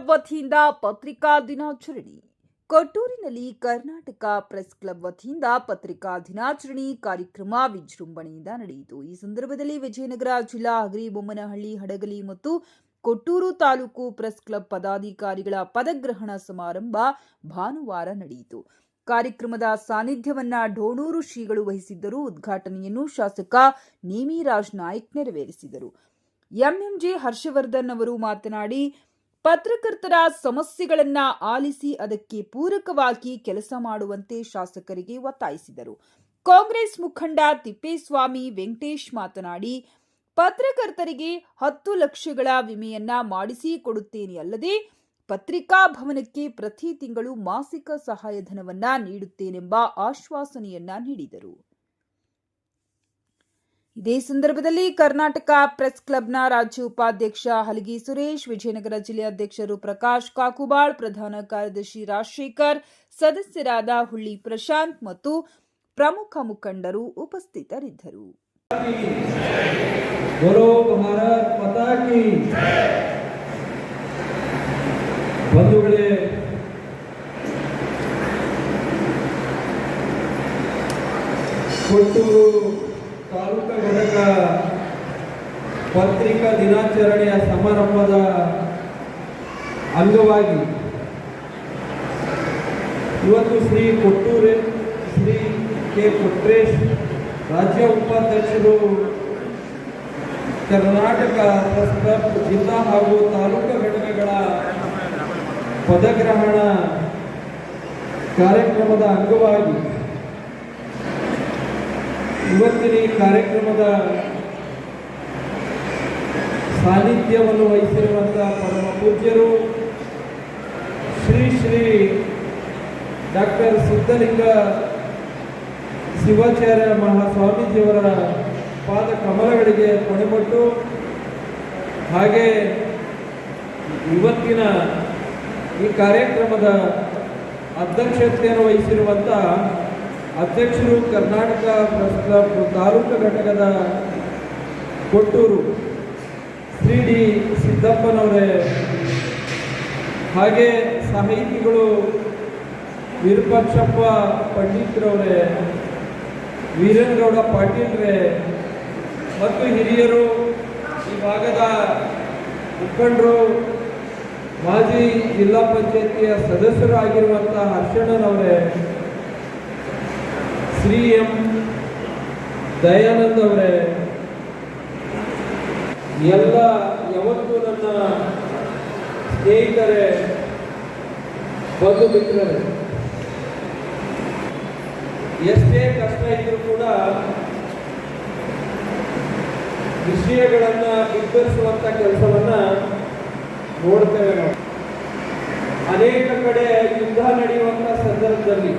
Club ವತಿಯಿಂದ ಪತ್ರಿಕಾ ದಿನಾಚರಣೆ. ಕೊಟ್ಟೂರಿನಲ್ಲಿ ಕರ್ನಾಟಕ ಪ್ರೆಸ್ ಕ್ಲಬ್ ವತಿಯಿಂದ ಪತ್ರಿಕಾ ದಿನಾಚರಣೆ ಕಾರ್ಯಕ್ರಮ ವಿಜೃಂಭಣೆಯಿಂದ ನಡೆಯಿತು. ಈ ಸಂದರ್ಭದಲ್ಲಿ ವಿಜಯನಗರ ಜಿಲ್ಲಾ ಹಗರಿಬೊಮ್ಮನಹಳ್ಳಿ ಹಡಗಲಿ ಮತ್ತು ಕೊಟ್ಟೂರು ತಾಲೂಕು ಪ್ರೆಸ್ ಕ್ಲಬ್ ಪದಾಧಿಕಾರಿಗಳ ಪದಗ್ರಹಣ ಸಮಾರಂಭ ಭಾನುವಾರ ನಡೆಯಿತು. ಕಾರ್ಯಕ್ರಮದ ಸಾನ್ನಿಧ್ಯವನ್ನ ಡೋಣೂರು ಶ್ರೀಗಳು ವಹಿಸಿದ್ದರು. ಉದ್ಘಾಟನೆಯನ್ನು ಶಾಸಕ ನೇಮಿರಾಜ್ ನಾಯ್ಕ್ ನೆರವೇರಿಸಿದರು. ಎಂಎಂಜೆ ಹರ್ಷವರ್ಧನ್ ಅವರು ಮಾತನಾಡಿ ಪತ್ರಕರ್ತರ ಸಮಸ್ಯೆಗಳನ್ನ ಆಲಿಸಿ ಅದಕ್ಕೆ ಪೂರಕವಾಗಿ ಕೆಲಸ ಮಾಡುವಂತೆ ಶಾಸಕರಿಗೆ ಒತ್ತಾಯಿಸಿದರು. ಕಾಂಗ್ರೆಸ್ ಮುಖಂಡ ತಿಪ್ಪೇಸ್ವಾಮಿ ವೆಂಕಟೇಶ್ ಮಾತನಾಡಿ, ಪತ್ರಕರ್ತರಿಗೆ ಹತ್ತು ಲಕ್ಷಗಳ ವಿಮೆಯನ್ನ ಮಾಡಿಸಿ ಕೊಡುತ್ತೇನೆ ಅಲ್ಲದೆ, ಪತ್ರಿಕಾ ಭವನಕ್ಕೆ ಪ್ರತಿ ತಿಂಗಳು ಮಾಸಿಕ ಸಹಾಯಧನವನ್ನ ನೀಡುತ್ತೇನೆಂಬ ಆಶ್ವಾಸನೆಯನ್ನ ನೀಡಿದರು. ಇದೇ ಸಂದರ್ಭದಲ್ಲಿ ಕರ್ನಾಟಕ ಪ್ರೆಸ್ ಕ್ಲಬ್ನ ರಾಜ್ಯ ಉಪಾಧ್ಯಕ್ಷ ಹಲಗಿ ಸುರೇಶ್, ವಿಜಯನಗರ ಜಿಲ್ಲಾಧ್ಯಕ್ಷರು ಪ್ರಕಾಶ್ ಕಾಕುಬಾಳ್, ಪ್ರಧಾನ ಕಾರ್ಯದರ್ಶಿ ರಾಜಶೇಖರ್, ಸದಸ್ಯರಾದ ಹುಳ್ಳಿ ಪ್ರಶಾಂತ್ ಮತ್ತು ಪ್ರಮುಖ ಮುಖಂಡರು ಉಪಸ್ಥಿತರಿದ್ದರು. ಕೊಟ್ಟೂರು ಪತ್ರಿಕಾ ದಿನಾಚರಣೆಯ ಸಮಾರಂಭದ ಅಂಗವಾಗಿ ಇವತ್ತು ಶ್ರೀ ಕೊಟ್ಟೂರೆ, ಶ್ರೀ ಕೆ ಕೊಟ್ರೇಶ್, ರಾಜ್ಯ ಉಪಾಧ್ಯಕ್ಷರು, ಕರ್ನಾಟಕ ಜಿಲ್ಲಾ ಹಾಗೂ ತಾಲೂಕು ಘಟಕಗಳ ಪದಗ್ರಹಣ ಕಾರ್ಯಕ್ರಮದ ಅಂಗವಾಗಿ ಇವತ್ತಿನ ಈ ಕಾರ್ಯಕ್ರಮದ ಸಾನ್ನಿಧ್ಯವನ್ನು ವಹಿಸಿರುವಂಥ ಪರಮ ಪೂಜ್ಯರು ಶ್ರೀ ಶ್ರೀ ಡಾಕ್ಟರ್ ಸಿದ್ಧಲಿಂಗ ಶಿವಾಚಾರ್ಯ ಮಹಾಸ್ವಾಮೀಜಿಯವರ ಪಾದ ಕಮಲಗಳಿಗೆ ಕೊನೆಗೊಟ್ಟು, ಹಾಗೆ ಇವತ್ತಿನ ಈ ಕಾರ್ಯಕ್ರಮದ ಅಧ್ಯಕ್ಷತೆಯನ್ನು ವಹಿಸಿರುವಂಥ ಅಧ್ಯಕ್ಷರು ಕರ್ನಾಟಕ ಪ್ರಸ್ತುತ ತಾಲೂಕು ಘಟಕದ ಕೊಟ್ಟೂರು ಶ್ರೀ ಡಿ ಸಿದ್ದಪ್ಪನವರೇ, ಹಾಗೆ ಸಾಹಿತಿಗಳು ವಿರೂಪಾಕ್ಷಪ್ಪ ಪಂಡಿತ್ರವರೇ, ವೀರೇಂದ್ರಗೌಡ ಪಾಟೀಲ್ರೇ, ಮತ್ತು ಹಿರಿಯರು ಈ ಭಾಗದ ಮುಖಂಡರು, ಮಾಜಿ ಜಿಲ್ಲಾ ಪಂಚಾಯತಿಯ ಸದಸ್ಯರಾಗಿರುವಂಥ ಹರ್ಷಣ್ಣನವರೇ ಶ್ರೀ ಎಂ. ದಯಾನಂದ್ ಅವರೇ ಎಲ್ಲ ಯಾವತ್ತೂ ನನ್ನ ಸ್ನೇಹಿತರೇ ಬಂಧು ಮಿತ್ರರೇ ಎಷ್ಟೇ ಕಷ್ಟ ಇದ್ರೂ ಕೂಡ ವಿಷಯಗಳನ್ನು ಬಿತ್ತರಿಸುವಂತ ಕೆಲಸವನ್ನ ನೋಡ್ತೇವೆ ನಾವು. ಅನೇಕ ಕಡೆ ಯುದ್ಧ ನಡೆಯುವಂತ ಸಂದರ್ಭದಲ್ಲಿ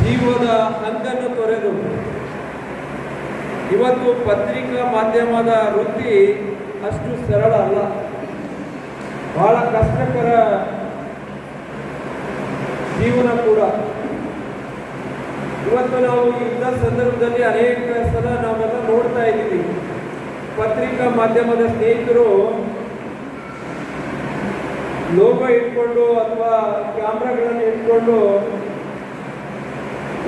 ಜೀವದ ಹಂಗನ್ನು ತೊರೆದು ಇವತ್ತು ಪತ್ರಿಕಾ ಮಾಧ್ಯಮದ ವೃತ್ತಿ ಅಷ್ಟು ಸರಳ ಅಲ್ಲ. ಬಹಳ ಕಷ್ಟಕರ ಜೀವನ ಕೂಡ. ಇವತ್ತು ನಾವು ಯುದ್ಧ ಸಂದರ್ಭದಲ್ಲಿ ಅನೇಕ ಸಲ ನಾವೆಲ್ಲ ನೋಡ್ತಾ ಇದ್ದೀವಿ. ಪತ್ರಿಕಾ ಮಾಧ್ಯಮದ ಸ್ನೇಹಿತರು ಲೋಗೋ ಇಟ್ಕೊಂಡು ಅಥವಾ ಕ್ಯಾಮ್ರಾಗಳನ್ನು ಇಟ್ಕೊಂಡು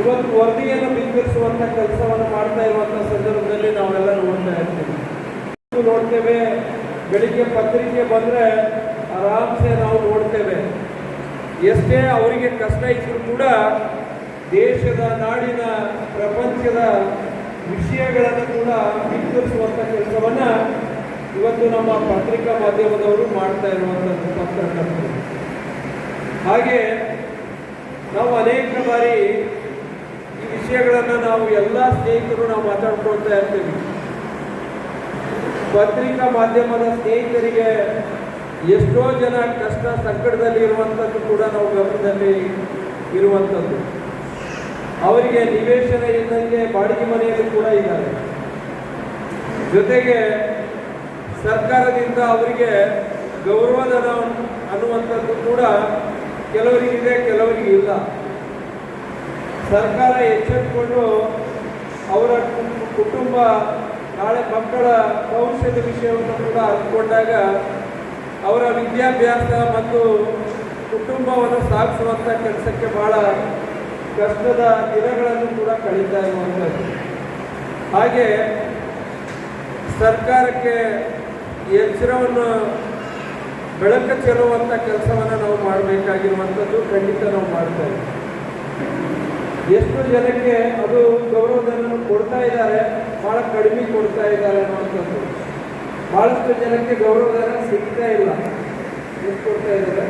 ಇವತ್ತು ವರದಿಯನ್ನು ಬಿತ್ತರಿಸುವಂತ ಕೆಲಸವನ್ನು ಮಾಡ್ತಾ ಇರುವಂತ ಸಂದರ್ಭದಲ್ಲಿ ನಾವೆಲ್ಲ ನೋಡ್ತಾ ಇರ್ತೀವಿ. ನೋಡ್ತೇವೆ, ಬೆಳಿಗ್ಗೆ ಪತ್ರಿಕೆ ಬಂದ್ರೆ ಆರಾಮ್ಸೆ ನಾವು ನೋಡ್ತೇವೆ. ಎಷ್ಟೇ ಅವರಿಗೆ ಕಷ್ಟ ಇದ್ರು ಕೂಡ ದೇಶದ ನಾಡಿನ ಪ್ರಪಂಚದ ವಿಷಯಗಳನ್ನು ಕೂಡ ಬಿತ್ತರಿಸುವಂತ ಕೆಲಸವನ್ನ ಇವತ್ತು ನಮ್ಮ ಪತ್ರಿಕಾ ಮಾಧ್ಯಮದವರು ಮಾಡ್ತಾ ಇರುವಂಥದ್ದು ಪತ್ರಕರ್ತರು. ಹಾಗೆ ನಾವು ಅನೇಕ ಬಾರಿ ವಿಷಯಗಳನ್ನು ನಾವು ಎಲ್ಲ ಸ್ನೇಹಿತರು ನಾವು ಮಾತಾಡ್ಕೊಳ್ತಾ ಇರ್ತೀವಿ. ಪತ್ರಿಕಾ ಮಾಧ್ಯಮದ ಸ್ನೇಹಿತರಿಗೆ ಎಷ್ಟೋ ಜನ ಕಷ್ಟ ಸಂಕಟದಲ್ಲಿ ಇರುವಂಥದ್ದು ಕೂಡ ನಾವು ಗಮನದಲ್ಲಿ ಇರುವಂಥದ್ದು ಅವರಿಗೆ ನಿವೇಶನ ಇದ್ದಂಗೆ ಬಾಡಿಗೆ ಮನೆಯಲ್ಲಿ ಕೂಡ ಇದ್ದಾರೆ. ಜೊತೆಗೆ ಸರ್ಕಾರದಿಂದ ಅವರಿಗೆ ಗೌರವಧನ ಅನ್ನುವಂಥದ್ದು ಕೂಡ ಕೆಲವರಿಗಿದೆ ಕೆಲವರಿಗೆ ಇಲ್ಲ. ಸರ್ಕಾರ ಎಚ್ಚೆತ್ತುಕೊಂಡು ಅವರ ಕುಟುಂಬ, ನಾಳೆ ಮಕ್ಕಳ ಭವಿಷ್ಯದ ವಿಷಯವನ್ನು ಕೂಡ ಅಂದ್ಕೊಂಡಾಗ ಅವರ ವಿದ್ಯಾಭ್ಯಾಸ ಮತ್ತು ಕುಟುಂಬವನ್ನು ಸಾಗಿಸುವಂಥ ಕೆಲಸಕ್ಕೆ ಬಹಳ ಕಷ್ಟದ ದಿನಗಳನ್ನು ಕೂಡ ಕಳೀತಾ ಇರುವಂಥದ್ದು ಹಾಗೆ ಸರ್ಕಾರಕ್ಕೆ ಎಚ್ಚರವನ್ನು ಬೆಳಕು ಚೆಲ್ಲುವಂಥ ಕೆಲಸವನ್ನು ನಾವು ಮಾಡಬೇಕಾಗಿರುವಂಥದ್ದು ಖಂಡಿತ ನಾವು ಮಾಡ್ತಾ ಇದ್ದೀವಿ. ಎಷ್ಟು ಜನಕ್ಕೆ ಅದು ಗೌರವಧನವನ್ನು ಕೊಡ್ತಾ ಇದ್ದಾರೆ, ಬಹಳ ಕಡಿಮೆ ಕೊಡ್ತಾ ಇದ್ದಾರೆ ಅನ್ನೋಂಥದ್ದು ಬಹಳಷ್ಟು ಜನಕ್ಕೆ ಗೌರವಧನ ಸಿಗ್ತಾ ಇಲ್ಲ. ಎಷ್ಟು ಕೊಡ್ತಾ ಇದ್ದಾರೆ?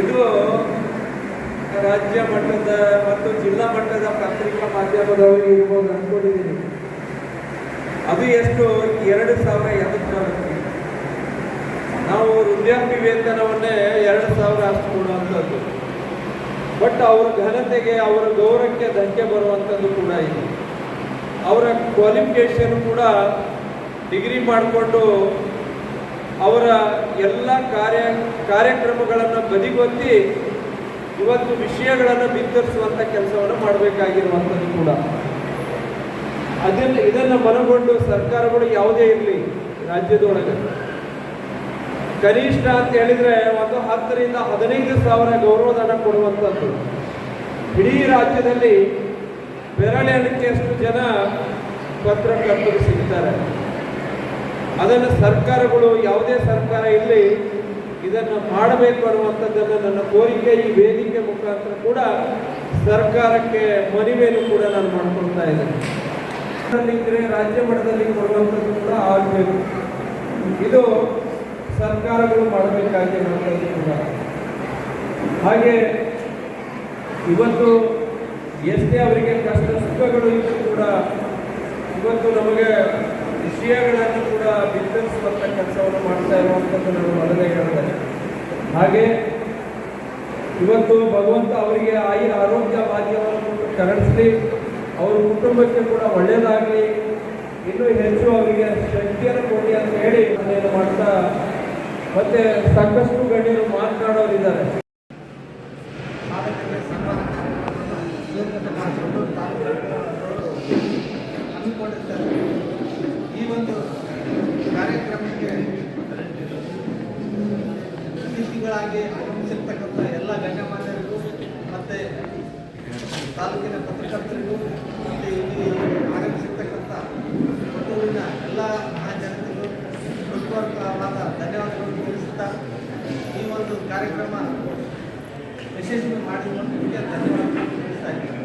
ಇದು ರಾಜ್ಯ ಮಟ್ಟದ ಮತ್ತು ಜಿಲ್ಲಾ ಮಟ್ಟದ ಪತ್ರಿಕಾ ಮಾಧ್ಯಮದವರಿಗೆ ಇರ್ಬೋದು ಅನ್ಕೊಂಡಿದ್ದೀನಿ. ಅದು ಎಷ್ಟು? ಎರಡು ಸಾವಿರ ಎಂಬತ್ತೊಂಬತ್ತು ನಾವು ವೃದ್ಧಾಪ್ಯ ವೇತನವನ್ನೇ ಎರಡು ಸಾವಿರ ಅಷ್ಟು ಕೊಡುವಂಥದ್ದು. ಬಟ್ ಅವ್ರ ಘನತೆಗೆ, ಅವರ ಗೌರವಕ್ಕೆ ಧಕ್ಕೆ ಬರುವಂಥದ್ದು ಕೂಡ ಇದೆ. ಅವರ ಕ್ವಾಲಿಫಿಕೇಷನ್ ಕೂಡ ಡಿಗ್ರಿ ಮಾಡಿಕೊಂಡು ಅವರ ಎಲ್ಲ ಕಾರ್ಯ, ಕಾರ್ಯಕ್ರಮಗಳನ್ನು ಬದಿಗೊತ್ತಿ ಇವತ್ತು ವಿಷಯಗಳನ್ನು ಬಿತ್ತರಿಸುವಂಥ ಕೆಲಸವನ್ನು ಮಾಡಬೇಕಾಗಿರುವಂಥದ್ದು ಕೂಡ. ಅದನ್ನ ಇದನ್ನು ಮನಗೊಂಡು ಸರ್ಕಾರಗಳು ಯಾವುದೇ ಇರಲಿ, ರಾಜ್ಯದೊಳಗೆ. ಕನಿಷ್ಠ ಅಂತ ಹೇಳಿದ್ರೆ ಒಂದು ಹತ್ತರಿಂದ ಹದಿನೈದು ಸಾವಿರ ಗೌರವಧನ ಕೊಡುವಂಥದ್ದು. ಇಡೀ ರಾಜ್ಯದಲ್ಲಿ ಬೆರಳೆಣಿಕೆಯಷ್ಟು ಜನ ಪತ್ರಕರ್ತರು ಸಿಗ್ತಾರೆ. ಅದನ್ನು ಸರ್ಕಾರಗಳು, ಯಾವುದೇ ಸರ್ಕಾರ ಇರಲಿ, ಇದನ್ನು ಮಾಡಬೇಕು ಅನ್ನುವಂಥದ್ದನ್ನು ನನ್ನ ಕೋರಿಕೆ, ಈ ವೇದಿಕೆ ಮುಖಾಂತರ ಕೂಡ ಸರ್ಕಾರಕ್ಕೆ ಮನವಿಯನ್ನು ಕೂಡ ನಾನು ಮಾಡ್ಕೊಳ್ತಾ ಇದ್ದೇನೆ. ಇದ್ರೆ ರಾಜ್ಯ ಮಟ್ಟದಲ್ಲಿ ಕೊಡುವಂಥದ್ದು ಕೂಡ ಆಗಬೇಕು. ಇದು ಸರ್ಕಾರಗಳು ಮಾಡಬೇಕಾಗಿರುವಂಥದ್ದು ಕೂಡ. ಹಾಗೆ ಇವತ್ತು ಎಷ್ಟೇ ಅವರಿಗೆ ಕಷ್ಟ ಸುಖಗಳು ಇದ್ದರೂ ಕೂಡ ಇವತ್ತು ನಮಗೆ ವಿಷಯಗಳನ್ನು ಕೂಡ ಬಿತ್ತರಿಸುವಂಥ ಕೆಲಸವನ್ನು ಮಾಡ್ತಾ ಇರುವಂಥದ್ದು ನಾನು ಮೊದಲೇ ಹೇಳಿದೆ ಹಾಗೆ ಇವತ್ತು ಭಗವಂತ ಅವರಿಗೆ ಆಯಿ ಆರೋಗ್ಯ ಭಾಗ್ಯವನ್ನು ಕರುಣಿಸಲಿ ಅವ್ರ ಕುಟುಂಬಕ್ಕೆ ಕೂಡ ಒಳ್ಳೆಯದಾಗಲಿ ಇನ್ನೂ ಹೆಚ್ಚು ಅವರಿಗೆ ಶಕ್ತಿಯನ್ನು ಕೊಡಿ ಅಂತ ಹೇಳಿ ನಾನೇನು ಮಾಡ್ತಾ, ಮತ್ತೆ ಸಾಕಷ್ಟು ಗಣ್ಯರು ಮಾತನಾಡೋರಿದ್ದಾರೆ ಹಮ್ಮಿಕೊಂಡಿರ್ತಾರೆ ಈ ಒಂದು ಕಾರ್ಯಕ್ರಮಕ್ಕೆ ಅತಿಥಿಗಳಾಗಿ ಆಗಮಿಸಿರ್ತಕ್ಕಂಥ ಎಲ್ಲ ಗಣ್ಯಮಾನ್ಯರಿಗೂ ಮತ್ತು ತಾಲೂಕಿನ ಪತ್ರಕರ್ತರಿಗೂ ಮತ್ತು ಇಲ್ಲಿ ಆಗಮಿಸಿರ್ತಕ್ಕಂಥ ಪುತ್ತೂರಿನ ಎಲ್ಲ ಮಹಾಜನತೆಗೂ ಹೃತ್ಪೂರ್ವಕವಾದ ಧನ್ಯವಾದಗಳನ್ನು ತಿಳಿಸುತ್ತಾ ಈ ಒಂದು ಕಾರ್ಯಕ್ರಮ ಯಶಸ್ವಿ ಮಾಡಿರುವಂಥಕ್ಕೆ ಧನ್ಯವಾದಗಳು ತಿಳಿಸ್ತಾ ಇದ್ದೀನಿ.